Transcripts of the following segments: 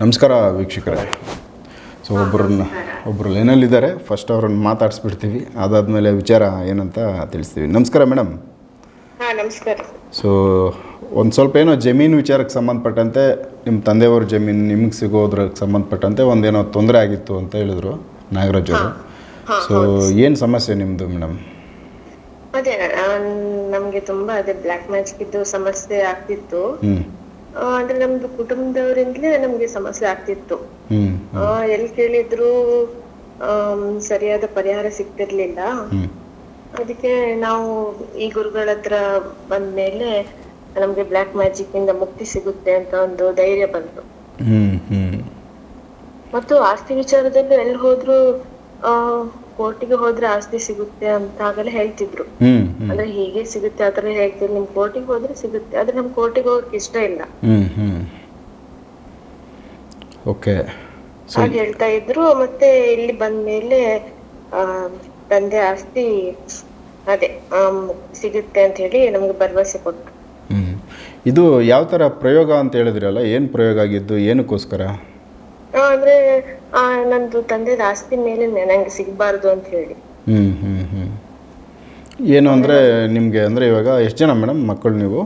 ನಮಸ್ಕಾರ ವೀಕ್ಷಕರೇ. ಸೊ ಒಬ್ಬರನ್ನ ಒಬ್ಬರು ಲೈನಲ್ಲಿದ್ದಾರೆ. ಫಸ್ಟ್ ಅವ್ರನ್ನ ಮಾತಾಡಿಸ್ಬಿಡ್ತೀವಿ. ಅದಾದಮೇಲೆ ವಿಚಾರ ಏನಂತ ತಿಳಿಸ್ತೀವಿ. ನಮಸ್ಕಾರ ಮೇಡಮ್. ನಮಸ್ಕಾರ. ಸೊ ಒಂದು ಸ್ವಲ್ಪ ಏನೋ ಜಮೀನು ವಿಚಾರಕ್ಕೆ ಸಂಬಂಧಪಟ್ಟಂತೆ ನಿಮ್ಮ ತಂದೆಯವರ ಜಮೀನು ನಿಮಗೆ ಸಿಗೋದ್ರಕ್ಕೆ ಸಂಬಂಧಪಟ್ಟಂತೆ ಒಂದೇನೋ ತೊಂದರೆ ಆಗಿತ್ತು ಅಂತ ಹೇಳಿದ್ರು ನಾಗರಾಜ್ ಅವರು. ಸೊ ಏನು ಸಮಸ್ಯೆ ನಿಮ್ಮದು ಮೇಡಮ್? ಅದೇ ನಮಗೆ ತುಂಬಾ ಅದೇ ಬ್ಲಾಕ್ ಮ್ಯಾಜಿಕ್ ಇದ್ದು ಸಮಸ್ಯೆ ಆಗ್ತಿತ್ತು. ಅಂದ್ರೆ ನಮ್ದು ಕುಟುಂಬದವರಿಂದಲೇ ನಮ್ಗೆ ಸಮಸ್ಯೆ ಆಗ್ತಿತ್ತು. ಆ, ಎಲ್ ಕೇಳಿದ್ರು ಆ ಸರಿಯಾದ ಪರಿಹಾರ ಸಿಗ್ತಿರ್ಲಿಲ್ಲ. ಅದಿಕ್ಕೆ ಅದಕ್ಕೆ ನಾವು ಈ ಗುರುಗಳ ಹತ್ರ ಬಂದ್ಮೇಲೆ ನಮ್ಗೆ ಬ್ಲಾಕ್ ಮ್ಯಾಜಿಕ್ ಇಂದ ಮುಕ್ತಿ ಸಿಗುತ್ತೆ ಅಂತ ಒಂದು ಧೈರ್ಯ ಬಂತು. ಹ್ಮ್ ಹ್ಮ್. ಮತ್ತು ಆಸ್ತಿ ವಿಚಾರದಲ್ಲಿ ಎಲ್ಲಿ ಹೋದ್ರು ಆ ಕೋರ್ಟಿಗೆ ಹೋದ್ರೆ ಆಸ್ತಿ ಸಿಗುತ್ತೆ ಅಂತ ಆಗಲೇ ಹೇಳ್ತಿದ್ರು ಅಂದ್ರೆ ಹೀಗೆ ಸಿಗುತ್ತೆ ಆತರ ಹೇಳ್ತಿದ್ರು. ನಿಮ್ ಕೋರ್ಟಿಗೆ ಹೋದ್ರೆ ಸಿಗುತ್ತೆ. ಆದ್ರೆ ನಮ್ ಕೋರ್ಟಿಗೆ ಹೋಗಕ್ ಇಷ್ಟ ಇಲ್ಲ. ಓಕೆ. ಹಾಗೆ ಹೇಳ್ತಾ ಇದ್ರು. ಮತ್ತೆ ಇಲ್ಲಿ ಬಂದ್ಮೇಲೆ ಮೇಲೆ ತಂದೆ ಆಸ್ತಿ ಅದೇ ಸಿಗುತ್ತೆ ಅಂತ ಹೇಳಿ ನಮ್ಗೆ ಭರವಸೆ ಕೊಟ್ರು. ಇದು ಯಾವ ತರ ಪ್ರಯೋಗ ಅಂತ ಹೇಳಿದ್ರಲ್ಲ? ಏನ್ ಪ್ರಯೋಗ ಆಗಿದ್ದು? ಏನಕ್ಕೋಸ್ಕರ? ಅಂದ್ರೆ ಆ ನಂದು ತಂದೆ ಆಸ್ತಿ ಮೇಲೆ ನಂಗೆ ಸಿಗಬಾರ್ದು ಅಂತ ಹೇಳಿ. ಹ್ಮ್ ಹ್ಮ್ ಹ್ಮ್. ಏನು ಅಂದ್ರೆ ನಿಮ್ಗೆ ಅಂದ್ರೆ ಇವಾಗ ಎಷ್ಟು ಜನ ಮೇಡಮ್ ಮಕ್ಕಳು ನೀವು?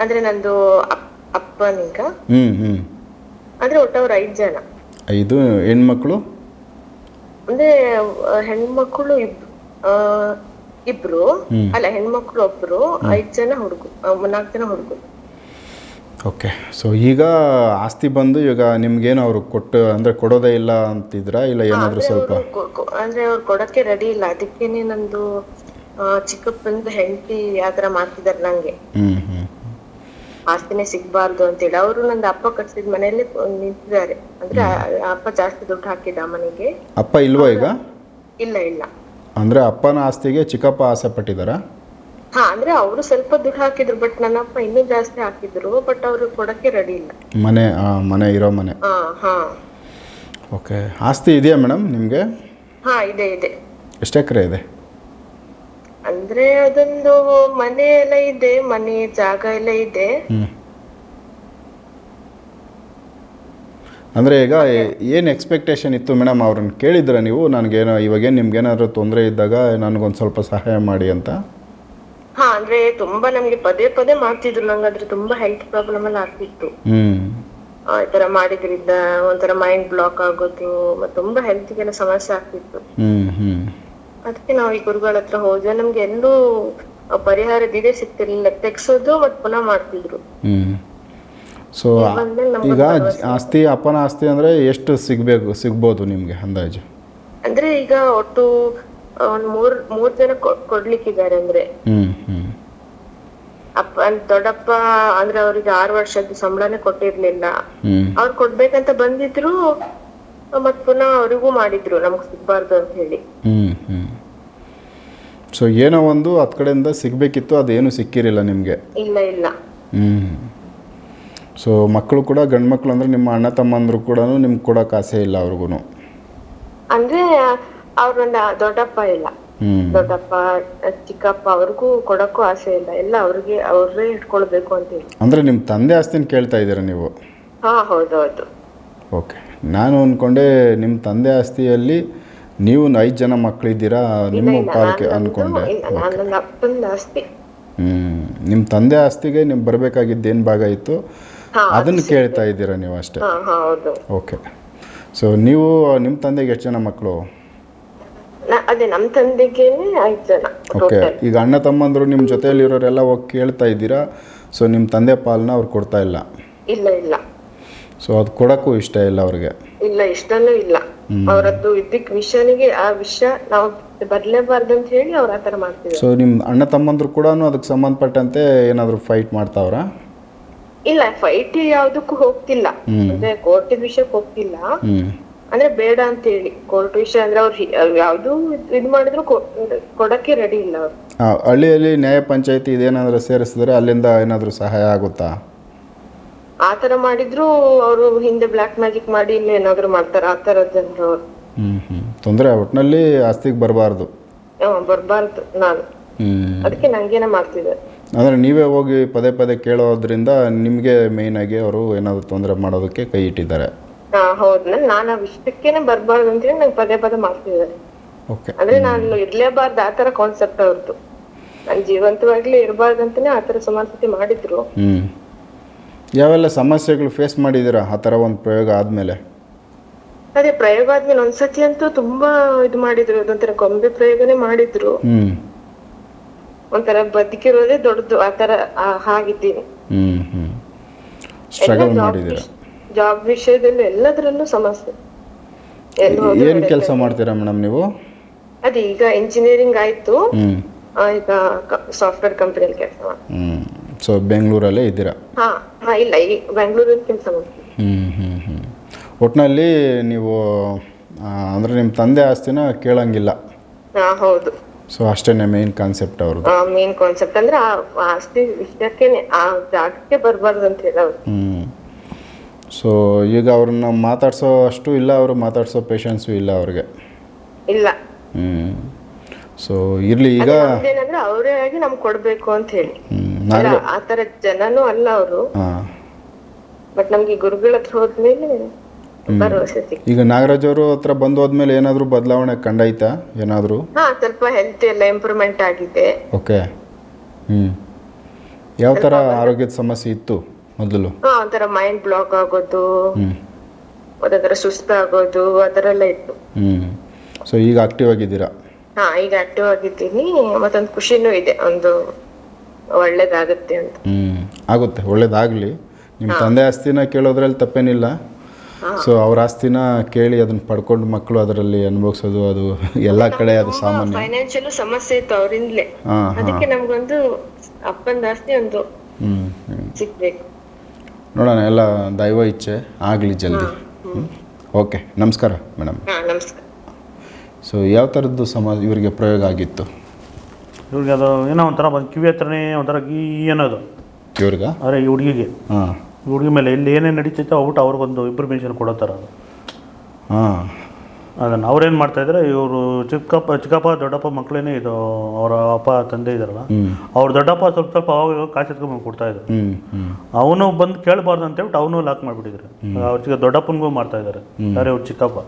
ಅಂದ್ರೆ ನಂದು ಅಪ್- ಅಪ್ಪನಿಗ ಹ್ಮ್ ಹ್ಮ್. ಅಂದ್ರೆ ಒಟ್ಟವ್ರು ಐದ್ ಜನ. ಐದು ಹೆಣ್ಮಕ್ಳು? ಅಂದ್ರೆ ಆ, ಹೆಣ್ಮಕ್ಳು ಇಬ್ ಆ, ಇಬ್ರು. ಅಲ್ಲ ಹೆಣ್ಮಕ್ಳು ಒಬ್ರು. ಐದ್ ಜನ ಹುಡುಗರು ನಾಲ್ಕು ಜನ ಹುಡುಗರು ಓಕೆ ಸೊ ಈಗ ಆಸ್ತಿ ಬಂದು ಈಗ ನಿಮ್ಗೇನು ಅವರು ಕೊಟ್ಟು ಅಂದರೆ ಕೊಡೋದೇ ಇಲ್ಲ ಅಂತಿದ್ರಾ? ಇಲ್ಲ ಏನಾದರೂ ಸ್ವಲ್ಪ ಅಂದ್ರೆ ಅವ್ರು ಕೊಡಕ್ಕೆ ರೆಡಿ ಇಲ್ಲ. ಅದಕ್ಕೇನೆ ನಂದು ಆ, ಚಿಕ್ಕಪ್ಪಂದು ಹೆಂಡತಿ ಆತರ ಮಾಡ್ತಿದಾರೆ ನಂಗೆ. ಹ್ಞೂ ಹ್ಞೂ ಆಸ್ತಿನೇ ಸಿಗ್ಬಾರ್ದು ಅಂತೇಳಿ ಅವರು ನಂದು ಅಪ್ಪ ಕಟ್ಸಿದ ಮನೆಯಲ್ಲಿ ನಿಂತಿದ್ದಾರೆ. ಅಂದ್ರೆ ಅಪ್ಪ ಜಾಸ್ತಿ ದುಡ್ಡು ಹಾಕಿದ ಆ ಮನೆಗೆ. ಅಪ್ಪ ಇಲ್ವಾ ಈಗ? ಇಲ್ಲ ಇಲ್ಲ. ಅಂದರೆ ಅಪ್ಪನ ಆಸ್ತಿಗೆ ಚಿಕ್ಕಪ್ಪ ಆಸೆ ಪಟ್ಟಿದ್ದಾರಾ? ಹಾ ಅಂದ್ರೆ ಅವರು ಸ್ವಲ್ಪ ದುಡ್ಡು ಹಾಕಿದ್ರು ಬಟ್ ನನ್ನಪ್ಪ ಇನ್ನೂ ಜಾಸ್ತಿ ಹಾಕಿದ್ರು ಬಟ್ ಅವರು ಕೊಡಕ್ಕೆ ರೆಡಿ ಇಲ್ಲ. ಮನೆ ಆ, ಮನೆ ಇರೋ ಮನೆ. ಹಾ ಹಾ. ಓಕೆ ಆಸ್ತಿ ಇದೆಯಾ ಮೇಡಮ್ ನಿಮಗೆ? ಹಾ ಇದೆ ಇದೆ. ಎಷ್ಟು ಎಕರೆ ಇದೆ? ಅಂದ್ರೆ ಅದೊಂದು ಮನೆ ಎಲ್ಲ ಇದೆ ಮನೆ ಜಾಗ ಎಲ್ಲ ಇದೆ. ಹ್ಞೂ ಅಂದರೆ ಈಗ ಏನು ಎಕ್ಸ್ಪೆಕ್ಟೇಷನ್ ಇತ್ತು ಮೇಡಮ್ ಅವ್ರನ್ನ ಕೇಳಿದ್ರ ನೀವು? ನನಗೇನೋ ಇವಾಗೇನು ಏನಾದ್ರು ತೊಂದರೆ ಇದ್ದಾಗ ನನಗೊಂದು ಸ್ವಲ್ಪ ಸಹಾಯ ಮಾಡಿ ಅಂತ. ಹಾ ಅಂದ್ರೆ ತುಂಬಾ ನಮ್ಗೆ ಪದೇ ಪದೇ ಮಾಡ್ತಿದ್ರು. ನಂಗಾದ್ರೆ ಅದ್ರ ತುಂಬಾ ಹೆಲ್ತ್ ಪ್ರಾಬ್ಲಮ್ ಎಲ್ಲ ಆಗ್ತಿತ್ತು. ಹ್ಮ್. ಆ, ಈ ತರ ಮಾಡಿದ್ರಿಂದ ಒಂಥರ ಮೈಂಡ್ ಬ್ಲಾಕ್ ಆಗೋದು ಮತ್ತೆ ತುಂಬಾ ಹೆಲ್ತ್ಗೆಲ್ಲ ಸಮಸ್ಯೆ ಆಗ್ತಿತ್ತು. ಹ್ಮ್ ಹ್ಮ್. ಅದಕ್ಕೆ ನಾವು ಈ ಗುರುಗಳ ಹತ್ರ ಹೋದ್ವಿ ನಮ್ಗೆ ಎಲ್ಲೂ ಪರಿಹಾರ ಪರಿಹಾರದ ಇದೇ ಸಿಗ್ತಿರ್ಲಿಲ್ಲ. ತೆಗ್ಸೋದು ಮತ್ತೆ ಪುನಃ ಮಾಡ್ತಿದ್ರು. ಹ್ಮ್. ಸೊ ಬಂದ್ಮೇಲೆ ನಮ್ಗೆ ಈಗ ಆಸ್ತಿ ಅಪ್ಪನ ಆಸ್ತಿ ಅಂದ್ರೆ ಎಷ್ಟು ಸಿಗಬೇಕು ಸಿಗ್ಬೋದು ನಿಮಗೆ ಅಂದಾಜು? ಅಂದ್ರೆ ಈಗ ಒಟ್ಟು ಒಂದ್ ಮೂರ್ ಮೂರ್ ಜನ ಕೊಡ್ಲಿಕ್ಕೆ ಕೊಡ್ಲಿಕ್ಕಿದ್ದಾರೆ ಅಂದ್ರೆ. ಹ್ಮ್ ಹ್ಮ್. ಅಪ್ಪ ದೊಡ್ಡಪ್ಪ ಅಂದ್ರೆ ಅವ್ರಿಗೆ ಆರು ವರ್ಷದ ಸಂಬಳನೇ ಕೊಟ್ಟಿರ್ಲಿಲ್ಲ. ಹ್ಮ್. ಅವ್ರು ಕೊಡ್ಬೇಕಂತ ಬಂದಿದ್ರು ಮತ್ ಪುನಃ ಅವ್ರಿಗೂ ಮಾಡಿದ್ರು ನಮ್ಗೆ ಸಿಗ್ಬಾರ್ದು ಅಂತ ಹೇಳಿ. ಹ್ಮ್ ಹ್ಮ್. ಸೊ ಏನೋ ಒಂದು ಹತ್ತು ಕಡೆಯಿಂದ ಸಿಗ್ಬೇಕಿತ್ತು ಅದೇನು ಸಿಕ್ಕಿರಲಿಲ್ಲ ನಿಮಗೆ? ಇಲ್ಲ ಇಲ್ಲ. ಹ್ಮ್. ಸೊ ಮಕ್ಕಳು ಕೂಡ ಗಂಡ್ ಮಕ್ಕಳು ಅಂದ್ರೆ ನಿಮ್ಮ ಅಣ್ಣ ತಮ್ಮಂದ್ರು ಕೂಡ ನಿಮ್ಗೆ ಕೊಡೋಕೆ ಆಸೆ ಇಲ್ಲ ಅವ್ರಿಗೂ ಅಂದ್ರೆ ಅವ್ರನ್ನ ದೊಡ್ಡಪ್ಪ ಇಲ್ಲ. ದೊಡ್ಡಪ್ಪ ಚಿಕ್ಕಪ್ಪ ಅವ್ರಿಗೂ ಕೊಡಕ್ಕೂ ಆಸೆ ಇಲ್ಲ. ಎಲ್ಲ ಅವ್ರಿಗೆ ಅವ್ರೇ ಇಟ್ಕೊಳ್ಬೇಕು ಅಂತ ಹೇಳಿ. ಅಂದರೆ ನಿಮ್ಮ ತಂದೆ ಆಸ್ತಿನ ಕೇಳ್ತಾ ಇದ್ದೀರಾ ನೀವು? ಹಾ ಹೌದೌದು. ಓಕೆ. ನಾನು ಅನ್ಕೊಂಡೆ ನಿಮ್ಮ ತಂದೆ ಆಸ್ತಿಯಲ್ಲಿ ನೀವು ಐದು ಜನ ಮಕ್ಕಳಿದ್ದೀರಾ ನಿಮ್ಮ ಪಾಲಕ್ಕೆ ಅನ್ಕೊಂಡೆ. ನನ್ನ ಅಪ್ಪನ ಆಸ್ತಿ. ಹ್ಞೂ ನಿಮ್ಮ ತಂದೆ ಆಸ್ತಿಗೆ ನಿಮ್ಗೆ ಬರಬೇಕಾಗಿದ್ದು ಏನು ಭಾಗ ಇತ್ತು? ಅದನ್ನ ಕೇಳ್ತಾ ಇದ್ದೀರಾ ನೀವು ಅಷ್ಟೇ? ಹೌದು. ಓಕೆ. ಸೊ ನೀವು ನಿಮ್ಮ ತಂದೆಗೆ ಎಷ್ಟು ಜನ ಮಕ್ಕಳು ಅದೇ ನಮ್ಮ ತಂದೆಗೇನೆ ಐದು ಜನ ಓಕೆ ಈಗ ಅಣ್ಣ ತಮ್ಮಂದರು ನಿಮ್ಮ ಜೊತೆಯಲ್ಲಿರೋರೆಲ್ಲ ಹೋಗಿ ಕೇಳ್ತಾ ಇದ್ದೀರಾ? ಸೊ ನಿಮ್ಮ ತಂದೆ ಪಾಲನ್ನ ಅವ್ರು ಕೊಡ್ತಾ ಇಲ್ಲ? ಇಲ್ಲ ಇಲ್ಲ. ಸೊ ಅದು ಕೊಡಕ್ಕೂ ಇಷ್ಟ ಇಲ್ಲ ಅವ್ರಿಗೆ? ಇಲ್ಲ ಇಷ್ಟನೂ ಇಲ್ಲ. ಅವರದ್ದು ಇದ್ದಿಕ್ ವಿಷಯನಿಗೆ ಆ ವಿಷಯ ನಾವು ಬರ್ಲೇಬಾರ್ದು ಅಂತ ಹೇಳಿ ಅವ್ರ ಆತರ ಮಾಡ್ತೀವಿ ಸೊ ನಿಮ್ಮ ಅಣ್ಣ ತಮ್ಮಂದ್ರು ಕೂಡ ಅದಕ್ಕೆ ಸಂಬಂಧಪಟ್ಟಂತೆ ಏನಾದರೂ ಫೈಟ್ ಮಾಡ್ತಾವ್ರಾ? ಇಲ್ಲ ಫೈಟ್ ಯಾವ್ದಕ್ಕೂ ಹೋಗ್ತಿಲ್ಲ. ಅಂದ್ರೆ ಕೋರ್ಟಿನ ವಿಷಯಕ್ಕೆ ಹೋಗ್ತಿಲ್ಲ. ಅಂದ್ರೆ ಬೇಡ ಅಂತ ಹೇಳಿ ಕೋರ್ಟ್ ವಿಷಯ ಅಂದ್ರೆ ಅವ್ರು ಯಾವ್ದು ಇದ್- ಮಾಡಿದ್ರು ಕೊಡಕ್ಕೆ ರೆಡಿ ಇಲ್ಲ ಅವ್ರು. ಹಳ್ಳಿಯಲ್ಲಿ ನ್ಯಾಯ ಪಂಚಾಯತಿ ಇದೇನಾದ್ರೂ ಸೇರಿಸಿದ್ರೆ ಅಲ್ಲಿಂದ ಏನಾದ್ರೂ ಸಹಾಯ ಆಗುತ್ತಾ? ಆತರ ಮಾಡಿದ್ರು ಅವರು ಹಿಂದೆ ಬ್ಲಾಕ್ ಮ್ಯಾಜಿಕ್ ಮಾಡಿ ಇಲ್ಲಿ ಏನಾದ್ರು ಮಾಡ್ತಾರ. ಆ ತರ ಜನರು ಅವ್ರು. ಹ್ಞೂ ಹ್ಞೂ ತೊಂದರೆ ಒಟ್ಟಿನಲ್ಲಿ ಆಸ್ತಿಗೆ ಬರಬಾರ್ದು. ಬರ್ಬಾರ್ದು ನಾನು. ಅದಕ್ಕೆ ನಂಗೇನೆ ಮಾಡ್ತಿದ್ದೆ ಅಂದ್ರೆ ನೀವೇ ಹೋಗಿ ಪದೇ ಪದೇ ಕೇಳೋದ್ರಿಂದ ನಿಮಗೆ ಆಗಿ ಅವರು ಏನಾದರೂ ತೊಂದರೆ ಮಾಡೋದಕ್ಕೆ ಕೈ ಇಟ್ಟಿದ್ದಾರೆ. ಹಾ ಹೌದು. ನನ್ ನಾನು ಆ ವಿಷಯಕ್ಕೇನೆ ಬರ್ಬಾರ್ದು ಅಂತೇಳಿ ನಂಗೆ ಪದೇ ಪದೇ ಮಾಡ್ತಿದ್ದಾರೆ. ಓಕೆ ಅಂದ್ರೆ ನಾನು ಇರ್ಲೇಬಾರ್ದು ಆ ತರ ಕಾನ್ಸೆಪ್ಟ್ ಅವ್ರದ್ದು. ನಾನು ಜೀವಂತವಾಗ್ಲೇ ಇರಬಾರ್ದು ಅಂತಾನೆ ಆ ತರ ಸುಮಾರು ಸತಿ ಮಾಡಿದ್ರು. ಹ್ಞೂ ಯಾವೆಲ್ಲ ಸಮಸ್ಯೆಗಳು ಫೇಸ್ ಮಾಡಿದ್ದೀರಾ ಆ ತರ ಒಂದು ಪ್ರಯೋಗ ಆದ್ಮೇಲೆ? ಅದೇ ಪ್ರಯೋಗ ಆದ್ಮೇಲೆ ಒಂದ್ಸತಿ ಅಂತೂ ತುಂಬಾ ಇದು ಮಾಡಿದ್ರು. ಅದೊಂಥರ ಗೊಂಬೆ ಪ್ರಯೋಗನೇ ಮಾಡಿದ್ರು. ಹ್ಞೂ ಒಂಥರ ಬದುಕಿರೋದೇ ದೊಡ್ಡದು ಆ ತರ ಆ, ಹಾಗಿದ್ದೀನಿ. ಹ್ಞೂ ಹ್ಞೂ ಸ್ಟ್ರಗಲ್ ಮಾಡಿದ್ದೀರಾ? ಜಾಬ್ ವಿಷಯದಲ್ಲಿ ಎಲ್ಲದರಲ್ಲೂ ಸಮಸ್ಯೆ. ಎಲ್ಲಿ ಹೋದ್ರು ಏನು ಕೆಲಸ ಮಾಡ್ತೀರಾ ಮೇಡಮ್ ನೀವು? ಅದೇ ಈಗ ಇಂಜಿನಿಯರಿಂಗ್ ಆಯ್ತು. ಆ, ಈಗ ಸಾಫ್ಟ್ವೇರ್ ಕಂಪನಿಯಲ್ಲಿ ಕೆಲಸ ಮಾಡಿ ಹ್ಞೂ ಸೊ ಬೆಂಗಳೂರಲ್ಲೇ ಇದ್ದೀರಾ? ಹಾ ಹಾಂ ಇಲ್ಲ ಈ ಬೆಂಗಳೂರಲ್ಲಿ ಕೆಲಸ ಮಾಡ್ತೀನಿ. ಹ್ಞೂ ಹ್ಞೂ ಹ್ಞೂ ಒಟ್ಟಿನಲ್ಲಿ ನೀವು ಅಂದ್ರೆ ನಿಮ್ಮ ತಂದೆ ಆಸ್ತಿನ ಕೇಳಂಗಿಲ್ಲ. ಹಾ ಹೌದು. ಸೊ ಅಷ್ಟೇ ಮೇನ್ ಕಾನ್ಸೆಪ್ಟ್ ಅವ್ರದ್ದು. ಮೇನ್ ಕಾನ್ಸೆಪ್ಟ್ ಅಂದ್ರೆ ಆ ಆಸ್ತಿ ವಿಷಯಕ್ಕೆ ಆ ಜಾಗಕ್ಕೆ ಬರಬಾರ್ದು ಅಂತ ಹೇಳೋದು. ಹ್ಞೂ ಸೊ ಈಗ ಅವ್ರನ್ನ ಮಾತಾಡ್ಸೋ ಅಷ್ಟು ಇಲ್ಲ ಅವರು ಮಾತಾಡ್ಸೋ ಪೇಷನ್ಸು ಇಲ್ಲ ಅವ್ರಿಗೆ. ಇಲ್ಲ. ಹ್ಞೂ ಸೊ ಇರಲಿ ಈಗ ಏನಂದ್ರೆ ಅವರೇ ಆಗಿ ನಮ್ಗೆ ಕೊಡ್ಬೇಕು ಅಂತ ಹೇಳಿ. ಅಲ್ಲ, ಆ ತರ ಜನನೂ ಅಲ್ಲ ಅವರು. ಹಾಂ. ಬಟ್ ನಮ್ಗೆ ಗುರುಗಳ ಹತ್ರ ಹೋದ್ಮೇಲೆ ಭರವಸೆ ಸಿಕ್ ಈಗ ನಾಗರಾಜ್ ಅವರು ಹತ್ರ ಬಂದು ಹೋದ್ಮೇಲೆ ಏನಾದರೂ ಬದಲಾವಣೆ ಕಂಡೈತಾ ಏನಾದರೂ? ಹಾ ಸ್ವಲ್ಪ ಹೆಲ್ತ್ ಎಲ್ಲ ಇಂಪ್ರೂವ್ಮೆಂಟ್ ಆಗಿದೆ. ಓಕೆ ಹ್ಞೂ ಯಾವ ಥರ ಆರೋಗ್ಯದ ಸಮಸ್ಯೆ ಇತ್ತು? ಮೊದಲು? ಹಾ ಒಂಥರ ಮೈಂಡ್ ಬ್ಲಾಕ್ ಆಗೋದು ಹ್ಮ್. ಒಂದೊಂಥರ ಸುಸ್ತಾಗೋದು ಆತರ ಎಲ್ಲ ಇತ್ತು. ಹ್ಞೂ ಸೊ ಈಗ ಆಕ್ಟಿವ್ ಆಗಿದ್ದೀರಾ? ಹಾ ಈಗ ಆಕ್ಟಿವ್ ಆಗಿದ್ದೀನಿ. ಮತ್ತೊಂದು ಖುಷಿನೂ ಇದೆ ಒಂದು ಒಳ್ಳೇದಾಗುತ್ತೆ ಅಂತ. ಹ್ಮ್. ಆಗುತ್ತೆ ಒಳ್ಳೇದಾಗಲಿ. ನಿಮ್ಮ ತಂದೆ ಆಸ್ತಿನ ಕೇಳೋದ್ರಲ್ಲಿ ತಪ್ಪೇನಿಲ್ಲ. ಸೊ ಅವ್ರ ಆಸ್ತಿನ ಕೇಳಿ ಅದನ್ನ ಪಡ್ಕೊಂಡು ಮಕ್ಕಳು ಅದರಲ್ಲಿ ಅನುಭವಿಸೋದು ಅದು ಎಲ್ಲಾ ಕಡೆ ಅದು ಸಾಮಾನ್ಯ. ಫೈನಾನ್ಷಿಯಲ್ ಸಮಸ್ಯೆ ಇತ್ತು ಅವರಿಂದಲೇ. ಹಾ, ಹಾಂ. ಅದಕ್ಕೆ ನಮ್ಗೊಂದು ಅಪ್ಪನ ಆಸ್ತಿ ಒಂದು ಹ್ಞೂ ಸಿಗ್ಬೇಕು. ನೋಡೋಣ ಎಲ್ಲ ದೈವ ಇಚ್ಛೆ ಆಗಲಿ ಜಲ್ದಿ. ಓಕೆ ನಮಸ್ಕಾರ ಮೇಡಮ್. ಹಾ ನಮಸ್ಕಾರ. ಸೊ ಯಾವ ಥರದ್ದು ಸಮಾಜ ಇವರಿಗೆ ಪ್ರಯೋಗ ಆಗಿತ್ತು? ಇವ್ರಿಗೆ ಅದು ಏನೋ ಒಂಥರ ಬಂದು ಕಿವಿ ಹತ್ರನೇ ಒಂಥರ ಗೀ ಅನ್ನೋದು ಇವ್ರಿಗ? ಆದರೆ ಈ ಹುಡುಗಿಗೆ. ಹಾಂ. ಈ ಹುಡುಗಿ ಮೇಲೆ ಇಲ್ಲಿ ಏನೇನು ನಡೀತೈತೆ ಅವ್ಬಿಟ್ಟು ಅವ್ರಿಗೊಂದು ಇಂಪ್ರಮೇಷನ್ ಕೊಡೋ ಥರ ಅದು. ಹಾಂ. ಅದನ್ನು ಅವ್ರೇನು ಮಾಡ್ತಾಯಿದ್ರೆ ಇವರು ಚಿಕ್ಕಪ್ಪ ಚಿಕ್ಕಪ್ಪ ದೊಡ್ಡಪ್ಪ ಮಕ್ಕಳೇನೇ ಇದು ಅವರ ಅಪ್ಪ ತಂದೆ ಇದಾರಲ್ಲ ಅವ್ರ ದೊಡ್ಡಪ್ಪ ಸ್ವಲ್ಪ ಸ್ವಲ್ಪ ಅವಾಗ ಕಾಸು ಎತ್ಕೊಂಡ್ಬಂದು ಹ್ಞೂ ಹ್ಞೂ ಅವನು ಬಂದು ಕೇಳಬಾರ್ದು ಅಂತ ಹೇಳ್ಬಿಟ್ಟು ಅವನು ಲಾಕ್ ಮಾಡಿಬಿಟ್ಟಿದ್ರು. ಅವ್ರ ಚಿಕ್ಕ ದೊಡ್ಡಪ್ಪನಿಗೂ ಮಾಡ್ತಾ ಇದ್ದಾರೆ ಯಾರೇ ಅವ್ರ ಚಿಕ್ಕಪ್ಪ.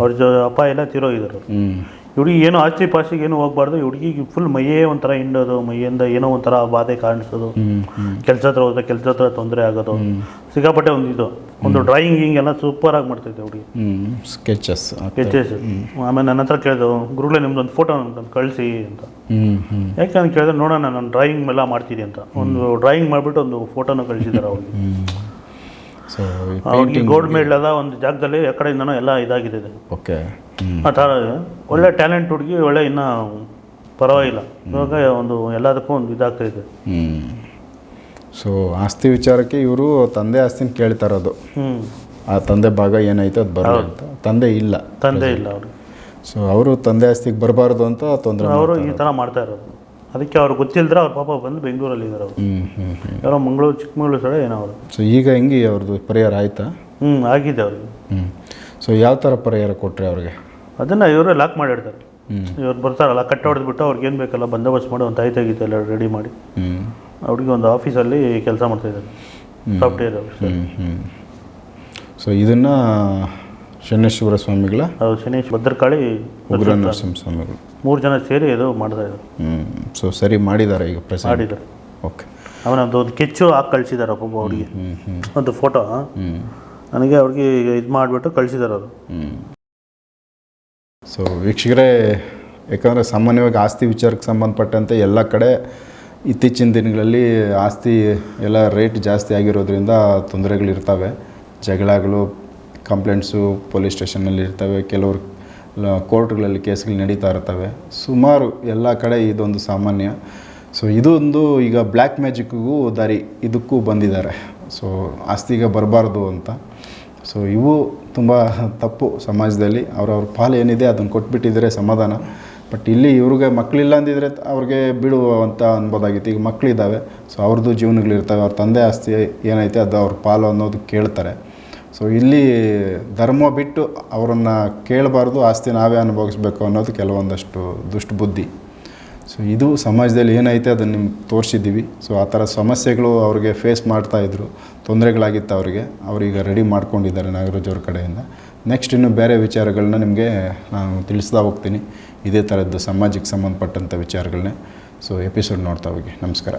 ಅವ್ರ ಅಪ್ಪ ಎಲ್ಲ ತಿರೋ ಹ್ಞೂ ಹುಡುಗಿ ಏನು ಆಸ್ತಿ ಪಾಸ್ತಿಗೆ ಏನು ಹೋಗ್ಬಾರ್ದು ಹುಡುಗಿಗೆ ಫುಲ್ ಮೈಯೇ ಒಂಥರ ಹಿಂಡೋದು ಮೈಯಿಂದ ಏನೋ ಒಂಥರ ಬಾಧೆ ಕಾಣಿಸೋದು. ಕೆಲಸ ಹತ್ರ ಹೋದ್ರೆ ಕೆಲಸ ಹತ್ರ ತೊಂದರೆ ಆಗೋದು. ಸಿಕ್ಕಾಪಟ್ಟೆ ಒಂದು ಇದು. ಒಂದು ಡ್ರಾಯಿಂಗ್ ಹಿಂಗ್ ಎಲ್ಲ ಸೂಪರ್ ಆಗಿ ಮಾಡ್ತೈತೆ ಹುಡುಗಿ. ಸ್ಕೆಚಸ್ ಸ್ಕೆಚಸ್ ಆಮೇಲೆ ನನ್ನ ಹತ್ರ ಕೇಳಿದ್ರು ಗುರುಗಳೇ ನಿಮ್ದೊಂದು ಫೋಟೋ ನಮ್ಗೆ ಕಳಿಸಿ ಅಂತ. ಯಾಕೆ ನಾನು ಕೇಳಿದ್ರೆ ನೋಡೋಣ ನಾನು ಡ್ರಾಯಿಂಗ್ ಎಲ್ಲ ಮಾಡ್ತೀನಿ ಅಂತ. ಒಂದು ಡ್ರಾಯಿಂಗ್ ಮಾಡಿಬಿಟ್ಟು ಒಂದು ಫೋಟೋನ ಕಳಿಸಿದ್ದಾರೆ ಅವ್ರಿಗೆ ಅವ್ರಿಗೆ ಗೋಲ್ಡ್ ಮೆಡಲ್ ಅದ ಒಂದು ಜಾಗದಲ್ಲಿ ಆ ಕಡೆಯಿಂದನೂ ಎಲ್ಲ ಇದಾಗಿದೆ ಇದು. ಓಕೆ ಆ ಥರ ಒಳ್ಳೆ ಟ್ಯಾಲೆಂಟ್ ಹುಡುಗಿ ಒಳ್ಳೆ ಇನ್ನೂ ಪರವಾಗಿಲ್ಲ. ಇವಾಗ ಒಂದು ಎಲ್ಲದಕ್ಕೂ ಒಂದು ಇದಾಗ್ತಾ ಇದೆ. ಸೊ ಆಸ್ತಿ ವಿಚಾರಕ್ಕೆ ಇವರು ತಂದೆ ಆಸ್ತಿನ ಕೇಳ್ತಾ ಇರೋದು ಆ ತಂದೆ ಭಾಗ ಏನಾಯ್ತು ಅದು ಬರೋ ಅಂತ. ತಂದೆ ಇಲ್ಲ ತಂದೆ ಇಲ್ಲ ಅವರು ಸೊ ಅವರು ತಂದೆ ಆಸ್ತಿಗೆ ಬರಬಾರ್ದು ಅಂತ ತೊಂದರೆ ಅವರು ಈ ಥರ ಮಾಡ್ತಾ ಇರೋದು. ಅದಕ್ಕೆ ಅವ್ರು ಗೊತ್ತಿಲ್ಲದ್ರೆ ಅವ್ರ ಪಾಪ ಬಂದು ಬೆಂಗಳೂರಲ್ಲಿ ಇದ್ದಾರೆ ಅವರು. ಯಾರೋ ಮಂಗಳೂರು ಚಿಕ್ಕಮಗಳೂರು ಸಡೆ ಏನೋ ಅವರು. ಸೊ ಈಗ ಹೆಂಗೆ ಅವ್ರದ್ದು ಪರಿಹಾರ ಆಯ್ತಾ? ಹ್ಞೂ ಆಗಿದೆ ಅವ್ರಿಗೆ. ಹ್ಞೂ ಸೊ ಯಾವ ಥರ ಪರಿಹಾರ ಕೊಟ್ಟರೆ ಅವ್ರಿಗೆ? ಅದನ್ನು ಇವರೇ ಲಾಕ್ ಮಾಡಿಡ್ತಾರೆ ಇವ್ರು ಬರ್ತಾರಲ್ಲ ಕಟ್ ಹೊಡೆದ್ಬಿಟ್ಟು ಅವ್ರಿಗೆ ಏನು ಬೇಕಲ್ಲ ಬಂದೋಬಸ್ತ್ ಮಾಡಿ ಒಂದು ತಾಯಿ ತೆಗಿತೆ ಎಲ್ಲ ರೆಡಿ ಮಾಡಿ. ಅವ್ರಿಗೆ ಒಂದು ಆಫೀಸಲ್ಲಿ ಕೆಲಸ ಮಾಡ್ತಾಯಿದ್ದಾರೆ ಸಾಫ್ಟ್ವೇರ್ ಸೊ ಇದನ್ನು ಶನೇಶ್ವರ ಸ್ವಾಮಿಗಳ ಅದು ಶನೇಶ್ ಭದ್ರಕಾಳಿ ಉಗ್ರ ನರಸಿಂಹ ಸ್ವಾಮಿಗಳು. ಮೂರು ಜನ ಸೇರಿ ಇದು ಮಾಡ್ತಾ ಇದ್ದಾರೆ. ಹ್ಞೂ ಸೊ ಸರಿ ಮಾಡಿದ್ದಾರೆ ಈಗ ಪ್ರೆಸ್ ಮಾಡಿದ್ದಾರೆ. ಓಕೆ ಅವನೊಂದು ಒಂದು ಕೆಚ್ಚು ಹಾಕಿ ಕಳಿಸಿದ್ದಾರೆ ಒಬ್ಬ ಹುಡುಗಿ. ಹ್ಞೂ ಒಂದು ಫೋಟೋ ನನಗೆ ಅವ್ರಿಗೆ ಇದು ಮಾಡಿಬಿಟ್ಟು ಕಳಿಸಿದ್ದಾರೆ ಅವರು. ಸೊ ವೀಕ್ಷಕರೇ ಯಾಕಂದರೆ ಸಾಮಾನ್ಯವಾಗಿ ಆಸ್ತಿ ವಿಚಾರಕ್ಕೆ ಸಂಬಂಧಪಟ್ಟಂತೆ ಎಲ್ಲ ಕಡೆ ಇತ್ತೀಚಿನ ದಿನಗಳಲ್ಲಿ ಆಸ್ತಿ ಎಲ್ಲ ರೇಟ್ ಜಾಸ್ತಿ ಆಗಿರೋದ್ರಿಂದ ತೊಂದರೆಗಳಿರ್ತವೆ. ಜಗಳಗಳು, ಕಂಪ್ಲೇಂಟ್ಸು ಪೊಲೀಸ್ ಸ್ಟೇಷನ್ನಲ್ಲಿ ಇರ್ತವೆ. ಕೆಲವರು ಕೋರ್ಟ್ಗಳಲ್ಲಿ ಕೇಸ್ಗಳು ನಡೀತಾ ಇರ್ತವೆ. ಸುಮಾರು ಎಲ್ಲ ಕಡೆ ಇದೊಂದು ಸಾಮಾನ್ಯ. ಸೊ, ಇದೊಂದು ಈಗ ಬ್ಲ್ಯಾಕ್ ಮ್ಯಾಜಿಕ್ಗೂ ದಾರಿ ಇದಕ್ಕೂ ಬಂದಿದ್ದಾರೆ. ಸೊ, ಆಸ್ತಿಗೆ ಬರಬಾರ್ದು ಅಂತ. ಸೊ, ಇವು ತುಂಬ ತಪ್ಪು ಸಮಾಜದಲ್ಲಿ. ಅವ್ರವ್ರ ಪಾಲು ಏನಿದೆ ಅದನ್ನು ಕೊಟ್ಬಿಟ್ಟಿದ್ರೆ ಸಮಾಧಾನ. ಬಟ್ ಇಲ್ಲಿ ಇವ್ರಿಗೆ ಮಕ್ಕಳಿಲ್ಲ ಅಂದಿದ್ರೆ ಅವ್ರಿಗೆ ಬಿಡು ಅಂತ ಅನ್ಬೋದಾಗಿತ್ತು ಈಗ ಮಕ್ಕಳಿದ್ದಾವೆ ಸೊ ಅವ್ರದ್ದು ಜೀವನಗಳಿರ್ತವೆ ಅವ್ರ ತಂದೆ ಆಸ್ತಿ ಏನೈತೆ ಅದು ಅವ್ರ ಪಾಲು ಅನ್ನೋದು ಕೇಳ್ತಾರೆ. ಸೊ ಇಲ್ಲಿ ಧರ್ಮ ಬಿಟ್ಟು ಅವರನ್ನು ಕೇಳಬಾರ್ದು, ಆಸ್ತಿ ನಾವೇ ಅನುಭವಿಸ್ಬೇಕು ಅನ್ನೋದು ಕೆಲವೊಂದಷ್ಟು ದುಷ್ಟ ಬುದ್ಧಿ ಸೊ ಇದು ಸಮಾಜದಲ್ಲಿ ಏನೈತೆ ಅದನ್ನು ನಿಮ್ಗೆ ತೋರಿಸಿದ್ದೀವಿ. ಸೊ ಆ ಥರ ಸಮಸ್ಯೆಗಳು ಅವ್ರಿಗೆ ಫೇಸ್ ಮಾಡ್ತಾಯಿದ್ರು ತೊಂದರೆಗಳಾಗಿತ್ತು ಅವರಿಗೆ. ಅವರೀಗ ರೆಡಿ ಮಾಡ್ಕೊಂಡಿದ್ದಾರೆ ನಾಗರಾಜ್ ಅವ್ರ ಕಡೆಯಿಂದ. ನೆಕ್ಸ್ಟ್ ಇನ್ನು ಬೇರೆ ವಿಚಾರಗಳನ್ನ ನಿಮಗೆ ನಾನು ತಿಳಿಸ್ತಾ ಹೋಗ್ತೀನಿ. ಇದೇ ಥರದ್ದು ಸಮಾಜಕ್ಕೆ ಸಂಬಂಧಪಟ್ಟಂಥ ವಿಚಾರಗಳನ್ನೇ ಸೊ ಎಪಿಸೋಡ್ ನೋಡ್ತಾ ಹೋಗಿ. ನಮಸ್ಕಾರ.